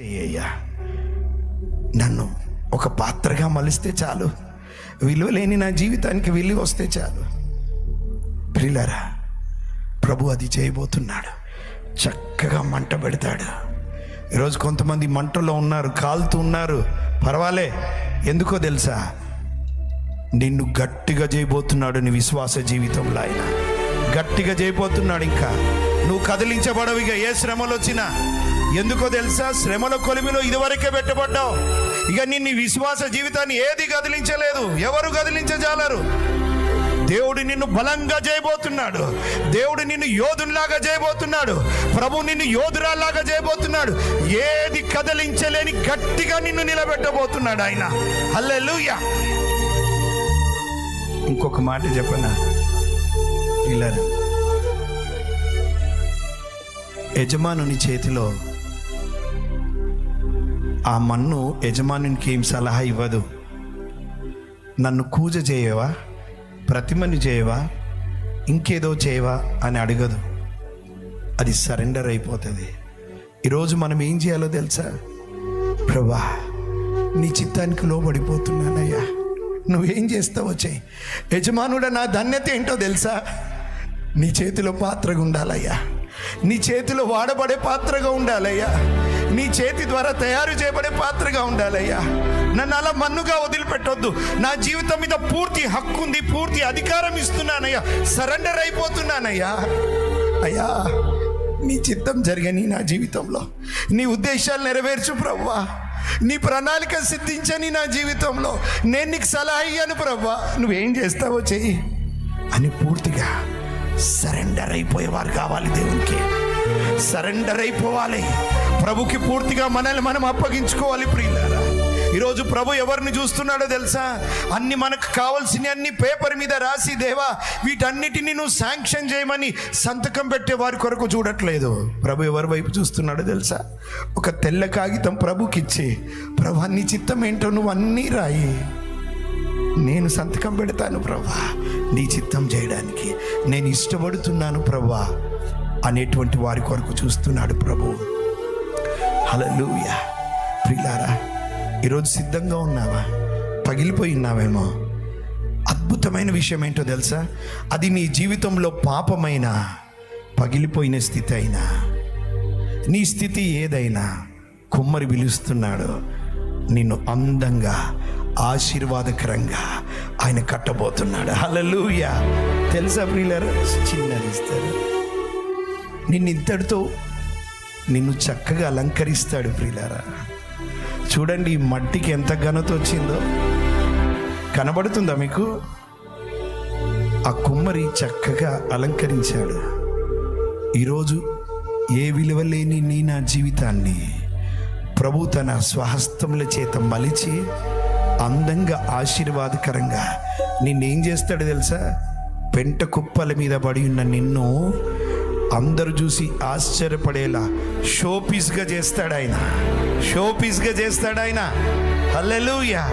చెయ్యయ్యా. నన్ను ఒక పాత్రగా మలిస్తే చాలు. విలువ లేని నా జీవితానికి విలువ వస్తే చాలు. ప్రిలరా ప్రభు అది చేయబోతున్నాడు. చక్కగా మంట పెడతాడు. ఈరోజు కొంతమంది మంటలో ఉన్నారు కాలుతూ ఉన్నారు. పర్వాలే ఎందుకో తెలుసా? నిన్ను గట్టిగా చేయబోతున్నాడు నీ విశ్వాస జీవితంలో ఆయన. గట్టిగా చేయబోతున్నాడు ఇంకా. నువ్వు కదిలించబడవు ఇక ఏ శ్రమలు వచ్చినా ఎందుకో తెలుసా? శ్రమల కొలిమిలో ఇదివరకే పెట్టబడ్డావు. ఇక నిన్ను విశ్వాస జీవితాన్ని ఏది కదిలించలేదు ఎవరు కదిలించజాలరు దేవుడు నిన్ను బలంగా చేయబోతున్నాడు. దేవుడు నిన్ను యోధునిలాగా చేయబోతున్నాడు. ప్రభు నిన్ను యోధురాలాగా చేయబోతున్నాడు. ఏది కదిలించలేని గట్టిగా నిన్ను నిలబెట్టబోతున్నాడు ఆయన. హల్లెలూయా. ఇంకొక మాట చెప్పనా? ఇలా యజమానుని చేతిలో ఆ మన్ను యజమానునికి ఏం సలహా ఇవ్వదు. నన్ను కూజ చేయవా? ప్రతిమని చేయవా? ఇంకేదో చేయవా? అని అడగదు. అది సరెండర్ అయిపోతుంది. ఈరోజు మనం ఏం చేయాలో తెలుసా? ప్రభా నీ చిత్తానికి లోబడిపోతున్నానయ్యా. నువ్వేం చేస్తావో చేయి. యజమానుడ నా ధన్యత ఏంటో తెలుసా? నీ చేతిలో పాత్రగా ఉండాలయ్యా నీ చేతిలో వాడబడే పాత్రగా ఉండాలయ్యా. నీ చేతి ద్వారా తయారు చేయబడే పాత్రగా ఉండాలయ్యా. నన్ను అలా మన్నుగా వదిలిపెట్టొద్దు. నా జీవితం మీద పూర్తి హక్కు ఉంది పూర్తి అధికారం ఇస్తున్నానయ్యా. సరెండర్ అయిపోతున్నానయ్యా. అయ్యా నీ చిత్తం జరగని నా జీవితంలో. నీ ఉద్దేశాలు నెరవేర్చు ప్రవ్వా. నీ ప్రణాళిక సిద్ధించని నా జీవితంలో నేను నీకు సలహా అయ్యాను ప్రవ్వా. నువ్వేం చేస్తావో చెయ్యి. అని పూర్తిగా సరెండర్ అయిపోయేవారు కావాలి దేవునికి. సరెండర్ అయిపోవాలి. ప్రభుకి పూర్తిగా మనల్ని మనం అప్పగించుకోవాలి ప్రియులారా. ఈరోజు ప్రభు ఎవరిని చూస్తున్నాడో తెలుసా? అన్ని మనకు కావాల్సిన అన్ని పేపర్ మీద రాసి దేవా వీటన్నిటిని నువ్వు శాంక్షన్ చేయమని సంతకం పెట్టే వారి కొరకు చూడట్లేదు. ప్రభు ఎవరి వైపు చూస్తున్నాడో తెలుసా? ఒక తెల్ల కాగితం ప్రభుకిచ్చి ప్రభు అన్ని చిత్తం ఏంటో నువ్వు అన్నీ రాయి. నేను సంతకం పెడతాను ప్రభా నీ చిత్తం చేయడానికి. నేను ఇష్టపడుతున్నాను ప్రభా అనేటువంటి వారి కొరకు చూస్తున్నాడు ప్రభు. హలలుయా ప్రిలారా ఈరోజు సిద్ధంగా ఉన్నావా? పగిలిపోయి ఉన్నావేమో? అద్భుతమైన విషయం ఏంటో తెలుసా? అది నీ జీవితంలో పాపమైన పగిలిపోయిన స్థితి అయినా నీ స్థితి ఏదైనా కుమ్మరి పిలుస్తున్నాడు నిన్ను అందంగా ఆశీర్వాదకరంగా ఆయన కట్టబోతున్నాడు. హల్లెలూయా. తెలుసా ప్రియులరా? చిన్నది నిన్నింతటితో నిన్ను నిన్ను చక్కగా అలంకరిస్తాడు ప్రియులారా. చూడండి ఈ మట్టికి ఎంత ఘనత వచ్చిందో. కనబడుతుందా మీకు? ఆ కుమ్మరి చక్కగా అలంకరించాడు. ఈరోజు ఏ విలువ లేని నీ నా జీవితాన్ని ప్రభు తన స్వహస్తముల చేత మలిచి అందంగా ఆశీర్వాదకరంగా నిన్నేం చేస్తాడు తెలుసా? పెంట కుప్పల మీద పడి ఉన్న నిన్ను అందరు చూసి ఆశ్చర్యపడేలా షోపీస్గా చేస్తాడు ఆయన షోపీస్గా చేస్తాడు ఆయన హల్లెలూయా.